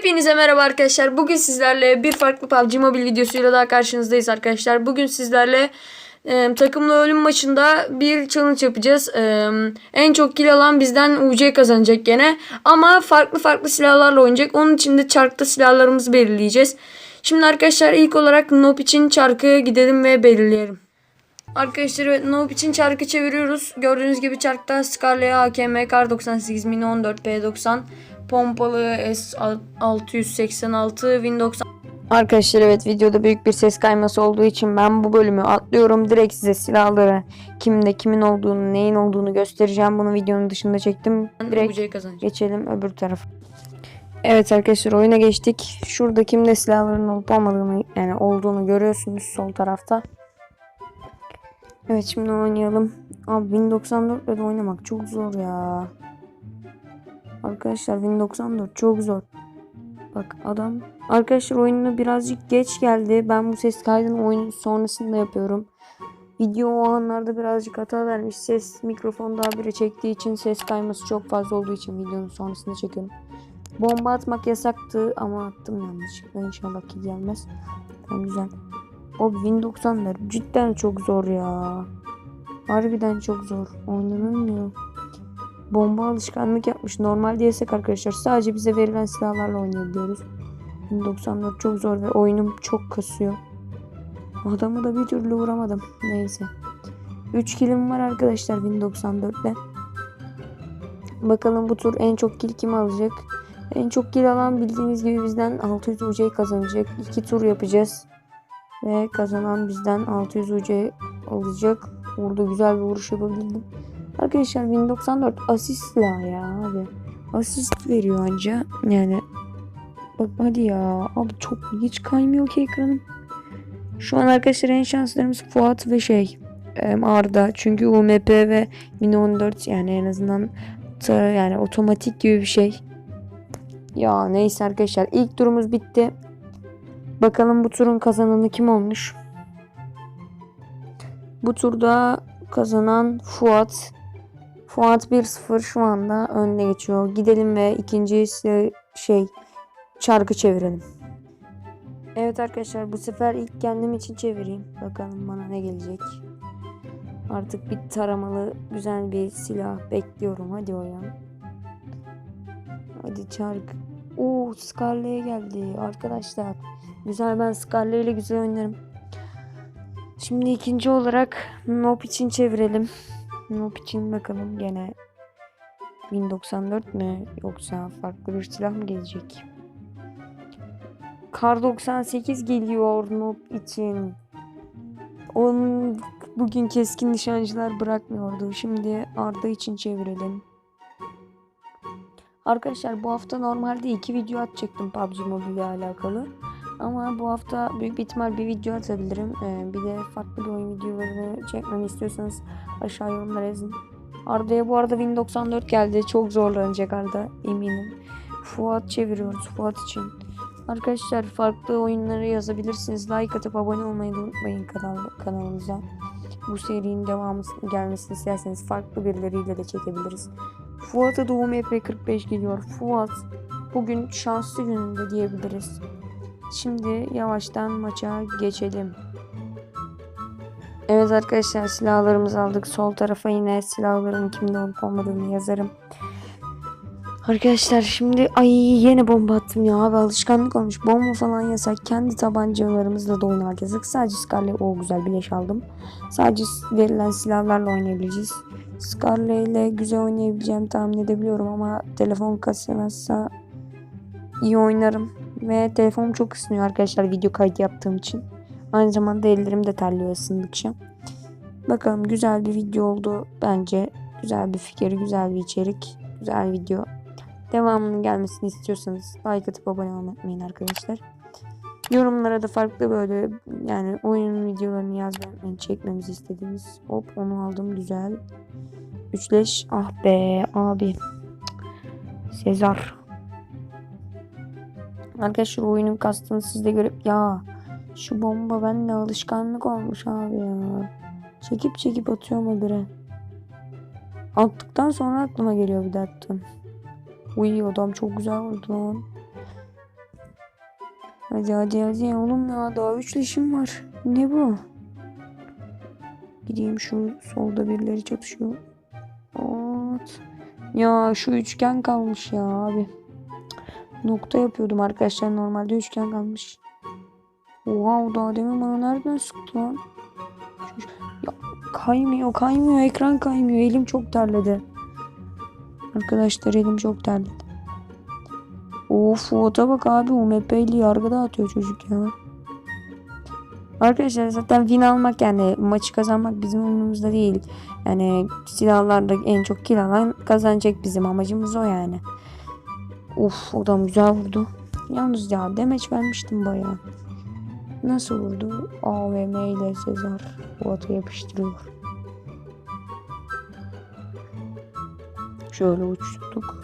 Hepinize merhaba arkadaşlar. Bugün sizlerle bir farklı PUBG Mobile videosuyla daha karşınızdayız arkadaşlar. Bugün sizlerle e, takımlı ölüm maçında bir challenge yapacağız. E, en çok kill alan bizden UC kazanacak gene. Ama farklı farklı silahlarla oynayacak. Onun için de çarkta silahlarımızı belirleyeceğiz. Şimdi arkadaşlar ilk olarak Noob için çarkı gidelim ve belirleyelim. Arkadaşlar evet, Noob için çarkı çeviriyoruz. Gördüğünüz gibi çarkta Scarlet AKM Kar 98 Mini 14 P90 pompalı S686 Win 90 Arkadaşlar evet videoda büyük bir ses kayması olduğu için ben bu bölümü atlıyorum. Direkt size silahları kimde kimin olduğunu neyin olduğunu göstereceğim. Bunu videonun dışında çektim. Direkt geçelim öbür tarafa. Evet arkadaşlar oyuna geçtik. Şurada kimde silahların olup olmadığını yani olduğunu görüyorsunuz sol tarafta. Evet şimdi oynayalım. Abi Win 94 ile de oynamak çok zor ya. Arkadaşlar Win 94 çok zor. Bak adam. Arkadaşlar oyununa birazcık geç geldi. Ben bu ses kaydını oyunun sonrasında yapıyorum. Video o anlarda birazcık hata vermiş. Ses mikrofon daha biri çektiği için ses kayması çok fazla olduğu için videonun sonrasında çekiyorum. Bomba atmak yasaktı ama attım yanlışlıkla. İnşallah ki gelmez. Tamam güzel. O Win 94 cidden çok zor ya. Harbiden çok zor. Oynanılmıyor. Bomba alışkanlık yapmış. Normalde yasak arkadaşlar. Sadece bize verilen silahlarla oynayabiliyoruz. 94 çok zor ve oyunum çok kasıyor. Adamı da bir türlü vuramadım. Neyse. 3 kilim var arkadaşlar 1094'te. Bakalım bu tur en çok kill kim alacak? En çok kill alan bildiğiniz gibi bizden 600 UC kazanacak. 2 tur yapacağız. Ve kazanan bizden 600 UC alacak. Burada güzel bir vuruş yapabildim. Arkadaşlar 1094 asist la ya abi. Asist veriyor anca. Yani bak hadi ya. Abi çok hiç kaymıyor ki ekranım. Şu an arkadaşlar en şanslarımız Fuat ve şey Arda. Çünkü UMP ve Mini 14 yani en azından yani otomatik gibi bir şey. Ya neyse arkadaşlar ilk turumuz bitti. Bakalım bu turun kazananı kim olmuş? Bu turda kazanan Fuat. Fuat 1-0 şu anda önde geçiyor. Gidelim ve ikinci şey çarkı çevirelim. Evet arkadaşlar bu sefer ilk kendim için çevireyim. Bakalım bana ne gelecek. Artık bir taramalı güzel bir silah bekliyorum. Hadi oyun. Hadi çark. Oo Scarlet'e geldi arkadaşlar. Güzel ben Scarlet ile güzel oynarım. Şimdi ikinci olarak Nope için çevirelim. Nope için bakalım gene 1094 mü yoksa farklı bir silah mı gelecek? Kar 98 geliyor Nope için. Onun bugün keskin nişancılar bırakmıyordu. Şimdi Arda için çevirelim. Arkadaşlar bu hafta normalde iki video atacaktım PUBG Mobile ile alakalı. Ama bu hafta büyük bir ihtimal bir video atabilirim. Ee, bir de farklı bir oyun videolarını çekmemi istiyorsanız aşağı yorumlara yazın. Arda'ya bu arada Win 94 geldi. Çok zorlanacak Arda eminim. Fuat çeviriyoruz Fuat için. Arkadaşlar farklı oyunları yazabilirsiniz. Like atıp abone olmayı unutmayın kanal, kanalımıza. Bu serinin devamı gelmesini isterseniz farklı birileriyle de çekebiliriz. Fuat'a doğum EP45 geliyor. Fuat bugün şanslı gününde diyebiliriz. Şimdi yavaştan maça geçelim. Evet arkadaşlar silahlarımızı aldık. Sol tarafa yine silahların kimde olup olmadığını yazarım. Arkadaşlar şimdi ay yine bomba attım ya abi alışkanlık olmuş. Bomba falan yasak. Kendi tabancalarımızla da oynamak yasak. Sadece Scarlet o güzel bileş aldım. Sadece verilen silahlarla oynayabileceğiz. Scarlet ile güzel oynayabileceğimi tahmin edebiliyorum ama telefon kasılmazsa iyi oynarım. Ve telefonum çok ısınıyor arkadaşlar video kaydı yaptığım için. Aynı zamanda ellerim de terliyor ısındıkça. Bakalım güzel bir video oldu bence. Güzel bir fikir, güzel bir içerik, güzel video. Devamının gelmesini istiyorsanız like atıp abone olmayı unutmayın arkadaşlar. Yorumlara da farklı böyle yani oyun videolarını yazmayı çekmemizi istediğiniz. Hop onu aldım güzel. Üçleş ah be abi. Sezar. Arkadaşlar oyunun kastını siz de görüp ya şu bomba bende alışkanlık olmuş abi ya. Çekip çekip atıyor mu biri? Attıktan sonra aklıma geliyor bir de attım. Uy adam çok güzel vurdu lan. Hadi hadi hadi oğlum ya daha üç leşim var. Ne bu? Gideyim şu solda birileri çatışıyor. Ot. Ya şu üçgen kalmış ya abi. Nokta yapıyordum arkadaşlar normalde üçgen kalmış. Oha o daha demin bana nereden sıktı lan? Ya, kaymıyor kaymıyor ekran kaymıyor elim çok terledi. Arkadaşlar elim çok terledi. Of Fuat'a bak abi UMP ile yargı dağıtıyor çocuk ya. Arkadaşlar zaten win almak yani maçı kazanmak bizim umurumuzda değil. Yani silahlarla en çok kill alan kazanacak bizim amacımız o yani. Uf adam güzel vurdu. Yalnız ya demeç vermiştim bayağı. Nasıl vurdu? AVM ile Sezar Fuat'a yapıştırıyor. Şöyle uçtuk.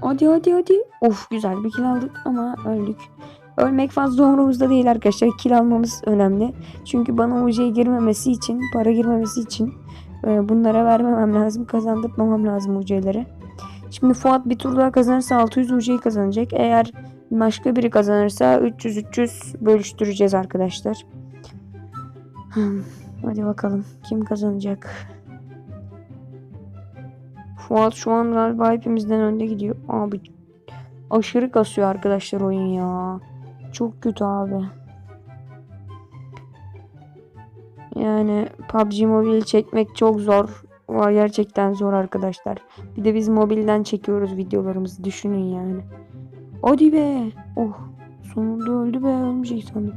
Hadi hadi hadi. Of güzel bir kill aldık ama öldük. Ölmek fazla umurumuzda değil arkadaşlar. Kill almamız önemli. Çünkü bana UC'ye girmemesi için, para girmemesi için e, bunlara vermemem lazım. Kazandırmamam lazım UC'leri. Şimdi Fuat bir tur daha kazanırsa 600 UC'yi kazanacak. Eğer başka biri kazanırsa 300-300 bölüştüreceğiz arkadaşlar. Hmm, Hadi bakalım kim kazanacak? Fuat şu an galiba hepimizden önde gidiyor. Abi aşırı kasıyor arkadaşlar oyun ya. Çok kötü abi. Yani PUBG Mobile çekmek çok zor. Var gerçekten zor arkadaşlar. Bir de biz mobilden çekiyoruz videolarımızı düşünün yani. Hadi be. Oh sonunda öldü be ölmeyecek sandım.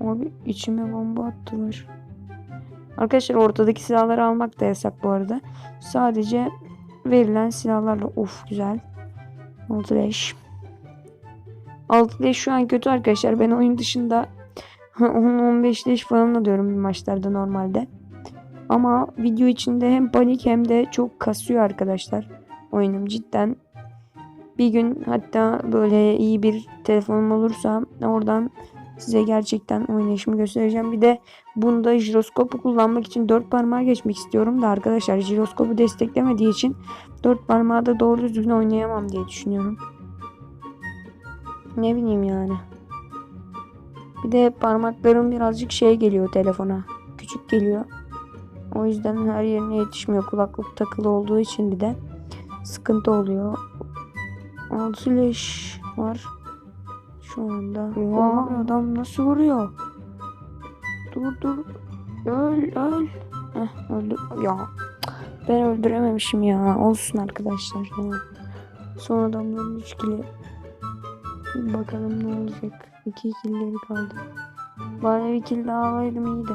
Abi içime bomba attılar. Arkadaşlar ortadaki silahları almak da yasak bu arada. Sadece verilen silahlarla of güzel. 6 leş. 6 leş şu an kötü arkadaşlar. Ben oyun dışında 10-15 leş falan alıyorum maçlarda normalde. Ama video içinde hem panik hem de çok kasıyor arkadaşlar. Oyunum cidden. Bir gün hatta böyle iyi bir telefonum olursa oradan size gerçekten oynayışımı göstereceğim. Bir de bunda jiroskopu kullanmak için dört parmağa geçmek istiyorum da arkadaşlar jiroskopu desteklemediği için dört parmağı da doğru düzgün oynayamam diye düşünüyorum. Ne bileyim yani. Bir de parmaklarım birazcık şey geliyor telefona. Küçük geliyor. O yüzden her yerine yetişmiyor. Kulaklık takılı olduğu için bir de sıkıntı oluyor. Altı leş var. Şu anda. Oha adam nasıl vuruyor? Dur dur. Öl öl. Heh, öldü. Ya ben öldürememişim ya. Olsun arkadaşlar ya. Son adamların 3 kili. Bakalım ne olacak. 2 killeri kaldı. Bari bir kill daha alaydım iyiydi.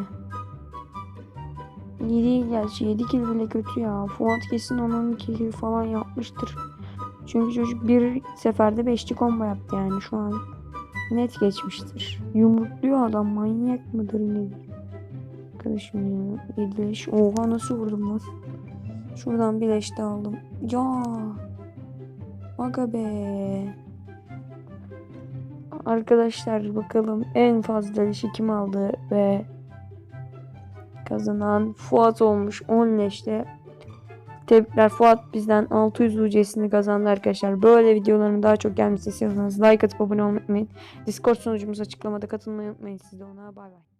İyi değil gerçi. 7 kill bile kötü ya. Fuat kesin onun 2 kill falan yapmıştır. Çünkü çocuk bir seferde 5'li combo yaptı yani şu an. Net geçmiştir. Yumrukluyor adam manyak mıdır nedir? Arkadaşım ya. 7 leş. Oha nasıl vurdum lan? Şuradan bir leş de aldım. Ya. Aga be. Arkadaşlar bakalım en fazla leşi kim aldı ve kazanan Fuat olmuş 10 leşte. Tebrikler Fuat bizden 600 UC'sini kazandı arkadaşlar. Böyle videoların daha çok gelmesini istiyorsanız like atıp abone olmayı unutmayın. Discord sunucumuz açıklamada katılmayı unutmayın. Siz de ona bay bay.